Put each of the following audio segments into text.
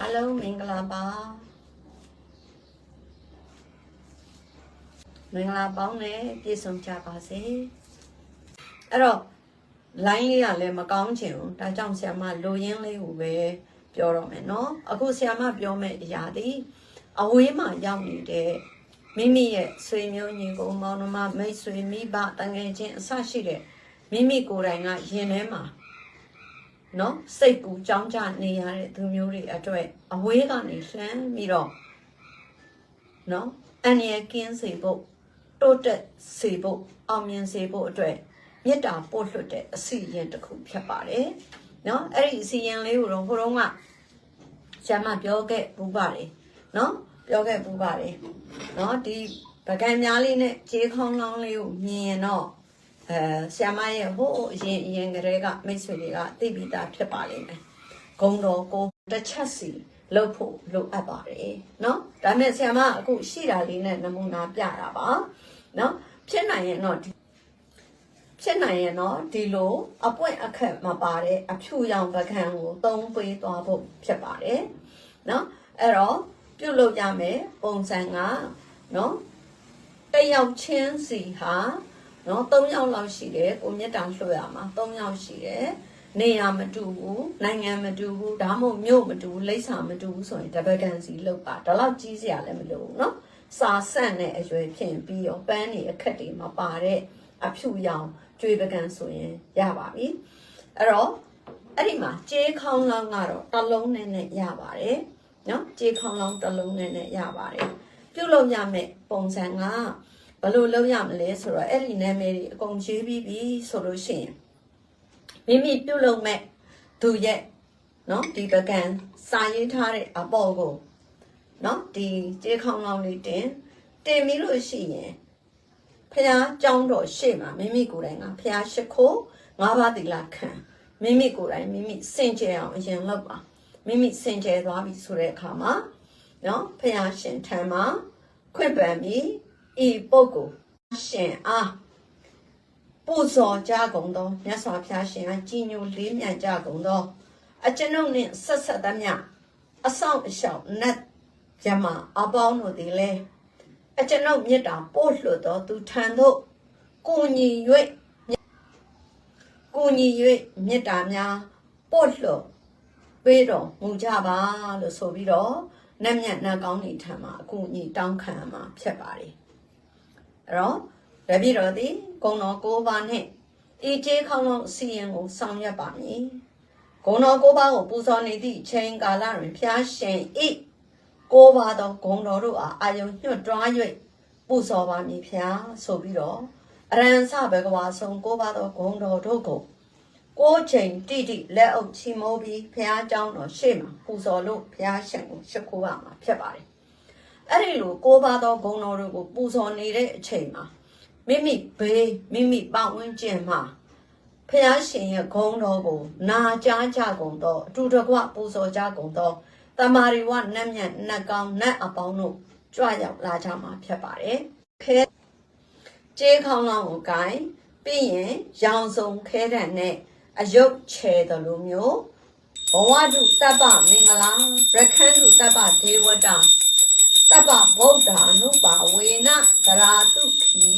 အားလုံးမင်္ဂလာပါမင်္ဂလာပေါင်းနဲ့ပြည့်စုံကြပါစေအဲ့တော့ line လေးကလည်းမကောင်းချင်ဘူးဒါကြောင့်ဆရာမလိုရင်းလေးကိုပဲပြောတော့မယ်နော်အခုဆရာမပြောမယ့်အရာဒီအဝေးမှာရောက်နေတဲ့မိမိရဲ့ဆွေမျိုးညီကောင်မောင်နှမမိတ်ဆွေမိဘတငယ်ချင်းအဆရှိတဲ့မိမိကိုယ်တိုင်ကယင်ထဲမှာ နော်စိတ်ကူကြောင်းကြနေရတဲ့သူမျိုးတွေအတွက်အဝေးကနေလှမ်းပြီးတော့နော်အန်ရကင်းစေဖို့တိုးတက်စေဖို့အောင်မြင်စေဖို့အတွက်မေတ္တာပို့လွှတ်တဲ့အစီရင်တစ်ခုဖြစ်ပါတယ်နော်အဲ့ဒီအစီရင်လေးကိုတော့ဟိုတုန်းကဆရာမပြောခဲ့ဘူးပါတယ်နော်ပြောခဲ့ဘူးပါတယ်နော်ဒီပကံများလေးနဲ့ခြေခေါင်းလောင်းလေးကိုမြင်ရင်တော့ အဲဆ iam မရဲ့ဟိုးအရင်အရင်ကတည်းကမိတ်ဆွေတွေကသိပြီးသားဖြစ်ပါလိမ့်မယ်။ဂုံတော်ကိုတစ်ချက်စီလှုပ်ဖို့လိုအပ်ပါတယ်နော်။ဒါပေမဲ့ဆ iam မအခုရှိတာလေးနဲ့နမူနာပြတာပါနော်။ဖြစ်နိုင်ရင်တော့ဒီဖြစ်နိုင်ရင်တော့ဒီလိုအပွင့်အခက်မပါတဲ့အဖြူရောင်ပကံကိုသုံးပေးသွားဖို့ဖြစ်ပါတယ်နော်။အဲ့တော့ပြုတ်လို့ရမယ်ပုံစံကနော်တစ်ယောက်ချင်းစီဟာ နော်၃ယောက်လောက်ရှိတယ်ကိုမြတ်တာလွှတ်ရမှာ၃ယောက်ရှိတယ်နေရမတူဘူးနိုင်ငံမတူဘူးဒါမှမဟုတ်မြို့မတူဘူးလိပ်စာမတူဘူးဆိုရင်တပကန်စီလောက်ပါဒါတော့ကြီးစရာလည်းမလိုဘူးနော်စာဆန့်တဲ့အရွယ်ဖြစ်ပြီးရောပန်းတွေအခက်တွေမပါတဲ့အဖြူရောင်ကြွေပကံဆိုရင်ရပါပြီအဲ့တော့အဲ့ဒီမှာကြေးခေါင်းလောင်းကတော့တစ်လုံးနဲ့နဲ့ရပါတယ်နော်ကြေးခေါင်းလောင်းတစ်လုံးနဲ့နဲ့ရပါတယ်ပြုတ်လို့ရမယ်ပုံစံက ဘယ်လိုလုပ်ရမလဲဆိုတော့အဲ့ဒီနာမည်တွေအကုန်ရေးပြီးပြီဆိုလို့ရှိရင်မိမိပြုတ်လုပ်မဲ့သူရဲ့နော်ဒီပကံစာရေးထားတဲ့အပေါ်ကိုနော်ဒီကြေးခေါင်းလောင်းလေးတင်တင်ပြီးလို့ရှိရင်ဖះကြောင်းတော်ရှေ့မှာမိမိကိုယ်တိုင်ကဖះရှိခိုးငါးပါးသီလခံမိမိကိုယ်တိုင်မိမိစင်ကြယ်အောင်အရင်လုပ်ပါမိမိစင်ကြယ်သွားပြီဆိုတဲ့အခါမှာနော်ဖះရှင်ထံမှာခွင့်ပန်ပြီး ဤပုဂ္ဂိုလ်ရှင်အားပူဇော်ကြကုန်သောမြတ်စွာဘုရားရှင်အားကြီးညိုလေးမြတ်ကြကုန်သောအကျွန်ုပ်နှင့်ဆက်ဆက်သမျှအဆောင်အရှောက်နတ်မြမအပေါင်းတို့သည်လည်းအကျွန်ုပ်မေတ္တာပို့လွှတ်သောသူထံသို့ကိုညီ၍ကိုညီ၍မေတ္တာများပို့လွှတ်ပေးတော်မူကြပါလို့ဆိုပြီးတော့နတ်မြတ်နတ်ကောင်းတွေထံမှာအကူအညီတောင်းခံရမှာဖြစ်ပါတယ် အဲ့တော့တပည့်တော်သည်ဂုံတော်၉ပါးနှင့်ဤကျေးခေါင်းလုံးအစီရင်ကိုဆောင်ရွက်ပါမည်ဂုံတော်၉ပါးကိုပူဇော်နေသည့်အချိန်ကာလတွင်ဖျားရှင်ဤ၉ပါးသောဂုံတော်တို့အားအာယုံညွတ်တွား၍ပူဇော်ပါမည်ဖျားဆိုပြီးတော့အရန်စဘဂဝါဆုံး၉ပါးသောဂုံတော်တို့ကို ကိုးချိန်တိတိလက်အုပ်ချီမိုးပြီးဖះเจ้าတော်ရှေ့မှာပူဇော်လို့ဖះရှင်ကိုရှ िख ိုးရမှာဖြစ်ပါတယ်။ အဲ့ဒီလိုကိုးပါသောဂုဏ်တော်တွေကိုပူဇော်နေတဲ့အချိန်မှာမိမိဘေးမိမိပတ်ဝန်းကျင်မှာဖះရှင်ရဲ့ဂုဏ်တော်ကို နာကြားကြကုန်သောအတူတကွပူဇော်ကြကုန်သောတမာရီဝနတ်မြတ်နတ်ကောင်းနတ်အပေါင်းတို့ကြွရောက်လာကြမှာဖြစ်ပါတယ်။ခဲကျေးခေါင်းလောင်းကိုကိုင်ပြီးရင်ရောင်စုံခဲတဲ့နဲ့အယုတ်ချဲတယ်လို့မျိုးဘဝတုတပ္ပမင်္ဂလာရခန္တုတပ္ပဒေဝတာတပ္ပ ဗုဒ္ဓ ानु ပါဝေနသရာတုခီ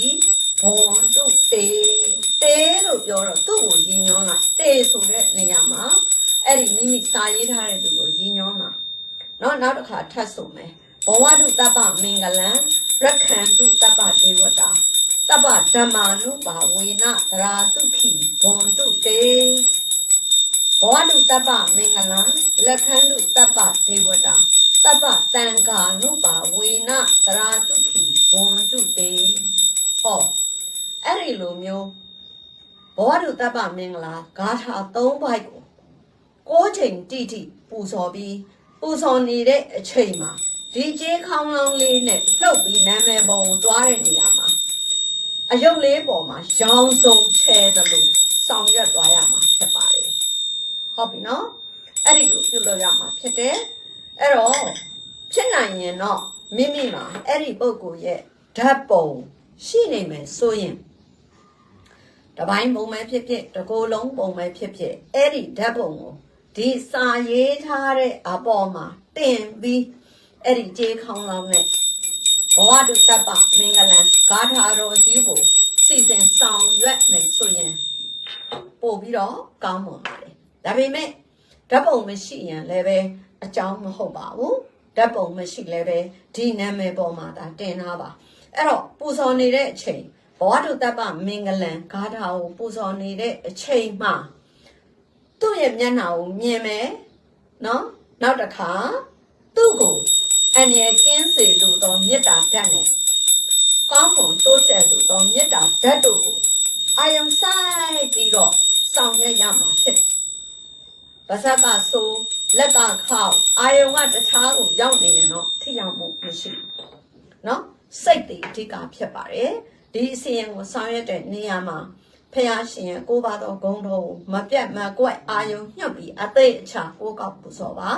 ဘွန်တုတေတေလို့ပြောတော့သူ့ကိုရည်ညွှန်းလိုက်တေဆိုတဲ့နေရာမှာအဲ့ဒီမိမိစာရေးထားတဲ့သူကိုရည်ညွှန်းတာเนาะနောက်တစ်ခါထပ်ဆိုမယ်ဘဝတုတပ္ပမင်္ဂလံရခန္တုတပ္ပဒေဝတာ တပ္ပဓမ္မာနုပါဝေနသရာတုခိဘွန်တုတေဘောတုတပ္ပမင်္ဂလံလက်ခန္တုတပ္ပဒေဝတာ တပ္ပတံဃာနုပါဝေနသရာတုခိဘွန်တုတေဟောအဲ့ဒီလိုမျိုးဘောတုတပ္ပမင်္ဂလာဂါထာ၃ပိုက်ကိုကိုးချိန်တိတိပူဇော်ပြီးပူဇော်နေတဲ့အချိန်မှာဒီကျေးခေါင်းလောင်းလေးနဲ့လှုပ်ပြီးနာမည်ပေါ်ကိုတွားတဲ့နေရာမှာအယုတ်လေးပေါ်မှာရောင်စုံချဲတယ်လို့ဆောင်ရွက်သွားရမှာဖြစ်ပါတယ်ဟုတ်ပြီနော်အဲ့ဒီလိုပြုလုပ်ရမှာဖြစ်တယ်အဲ့တော့ဖြစ်နိုင် ရင်တော့မိမိမှာအဲ့ဒီပုံကိုယ်ရဲ့ဓာတ်ပုံရှိနေမယ်ဆိုရင်တပိုင်းပုံပဲဖြစ်ဖြစ်တကိုယ်လုံးပုံပဲဖြစ်ဖြစ်အဲ့ဒီဓာတ်ပုံကိုဒီစာရေးထားတဲ့အပေါ်မှာတင်ပြီးအဲ့ဒီကြေးခေါင်းလောင်းနဲ့ဘဝတုတ္တပမင်္ဂလံဂါထာတော်ကြီးကိုစီစဉ်ဆောင်ရွက်မယ်ဆိုရင်ပို့ပြီးတော့ကောင်းမွန်ပါတယ်ဒါပေမဲ့ဓာတ်ပုံမရှိရင်လည်းပဲအကြောင်းမဟုတ်ပါဘူး ဓာတ်ပုံမရှိလည်းပဲဒီနာမည်ပေါ်မှာဒါတင်ထားပါအဲ့တော့ပူဇော်နေတဲ့အချိန်ဘဝတုတ္တပမင်္ဂလံဂါထာကိုပူဇော်နေတဲ့အချိန်မှာသူ့ရဲ့မျက်နှာကိုမြင်မယ်နော်နောက်တစ်ခါသူ့ကိုအနေကင်းစေလို့တော့မေတ္တာဓာတ်နဲ့ကောင်းမွန်တိုးတက်လို့တော့မေတ္တာဓာတ်တို့ကိုအာယုံဆိုင်ပြီးတော့ဆောင်ရွက်ရမှာဖြစ်တယ်။ပါဇက်ကဆို လက်ကခောက်အာယုံကတခြားကိုရောက်နေတယ်နော်ထိရောက်မှုမရှိဘူး။နော်စိတ်တွေအဓိကဖြစ်ပါတယ်။ဒီအစီရင်ကိုဆောင်ရွက်တဲ့နေရာမှာဖះရှင်ရဲ့ကိုးပါတော်ဂုံတော်ကိုမပြတ်မကွက်အာယုံညှပ်ပြီးအသိအချာကိုးကောက်ပူဇော်ပါ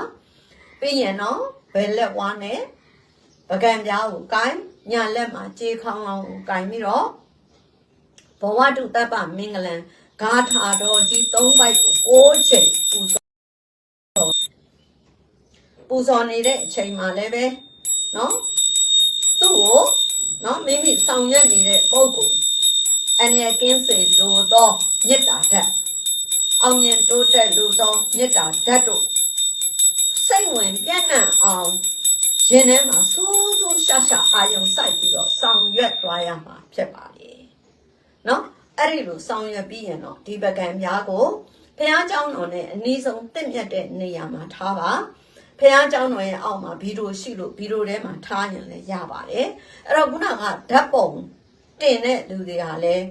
ပြီးရင်တော့ဘယ်လက်ဝါးနဲ့ပကံပြားကိုကိုင်းညာလက်မှာကြေးခေါင်းလောင်းကိုကိုင်းပြီးတော့ဘဝတုတ္တပမင်္ဂလံဂါထာတော်ကြီး၃ပိုက်ကိုကိုးချိန်ပူဇော် ပူဇော်နေတဲ့အချိန်မှာလည်းပဲနော်သူ့ကိုနော်မိမိဆောင်ရွက်နေတဲ့ပုံကိုအနေကင်းစေလိုသောမေတ္တာဓာတ်အောင်မြင်တိုးတက်လိုသောမေတ္တာဓာတ်တို့စိတ်ဝင်ပြန့်နှံ့အောင်ရင်ထဲမှာစူးစူးရှာရှာအာယုံစိုက်ပြီးတော့ဆောင်ရွက်သွားရမှာဖြစ်ပါလေနော်အဲ့ဒီလိုဆောင်ရွက်ပြီးရင်တော့ဒီပကံများကိုဘုရားကျောင်းတော်နဲ့အနည်းဆုံးတင့်မြတ်တဲ့နေရာမှာထားပါ ဖះเจ้าတော်ရဲ့အောက်မှာဗီဒီယိုရှိလို့ဗီဒီယိုထဲမှာထားရင်လည်းရပါတယ်အဲ့တော့ခုနကဓာတ်ပုံတင်တဲ့လူတွေကလည်း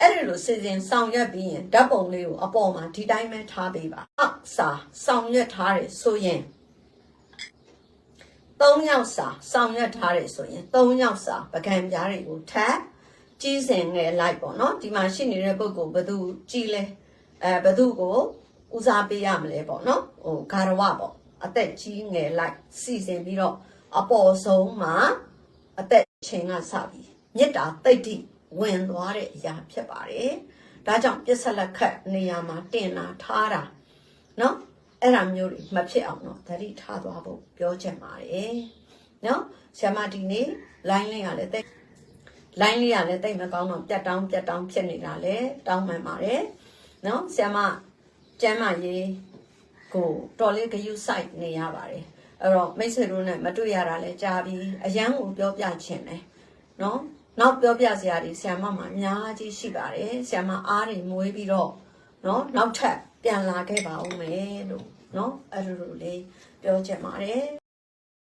အဲ့ဒီလိုစီစဉ်ဆောင်ရွက်ပြီးရင်ဓာတ်ပုံလေးကိုအပေါ်မှာဒီတိုင်းပဲထားပေးပါအစာဆောင်ရွက်ထားတယ်ဆိုရင်၃ယောက်စာဆောင်ရွက်ထားတယ်ဆိုရင်၃ယောက်စာပကံပြားတွေကိုထပ်ကြီးစင်ငယ်လိုက်ပေါ့နော်ဒီမှာရှိနေတဲ့ပုဂ္ဂိုလ်ဘယ်သူကြီးလဲအဲဘယ်သူကိုဦးစားပေးရမလဲပေါ့နော်ဟိုဂါရဝပေါ့ အသက်ကြီးငယ်လိုက်စီစဉ်ပြီးတော့အပေါ်ဆုံးမှာအသက်ချင်းကစပြီးမေတ္တာတိတ်တိဝင်သွားတဲ့အရာဖြစ်ပါတယ်ဒါကြောင့်ပြစ္ဆက်လက်ခတ်နေရာမှာတင်လာထားတာနော်အဲ့ဒါမျိုးတွေမဖြစ်အောင်တော့သတိထားသွားဖို့ပြောချင်ပါတယ်နော်ဆ iam မဒီနေ့ line လေးရလဲတိတ် line လေးရလဲတိတ်မကောင်းတော့ပြတ်တောင်းပြတ်တောင်းဖြစ်နေတာလေတောင်းမှန်ပါတယ်နော်ဆ iam မကျမ်းမာရေး ကိုတော်လေးဂယုစိုက်နေရပါတယ်အဲ့တော့မိတ်ဆွေတို့နဲ့မတွေ့ရတာလဲကြာပြီအရန်ကိုပြောပြချင်တယ်နော်နောက်ပြောပြစရာတွေဆ iam မမှာအများကြီးရှိပါတယ်ဆ iam မအားတွေမွေးပြီးတော့နော်နောက်ထပ်ပြန်လာခဲ့ပါဦးမယ်လို့နော်အဲ့လိုလိုလေးပြောချင်ပါတယ်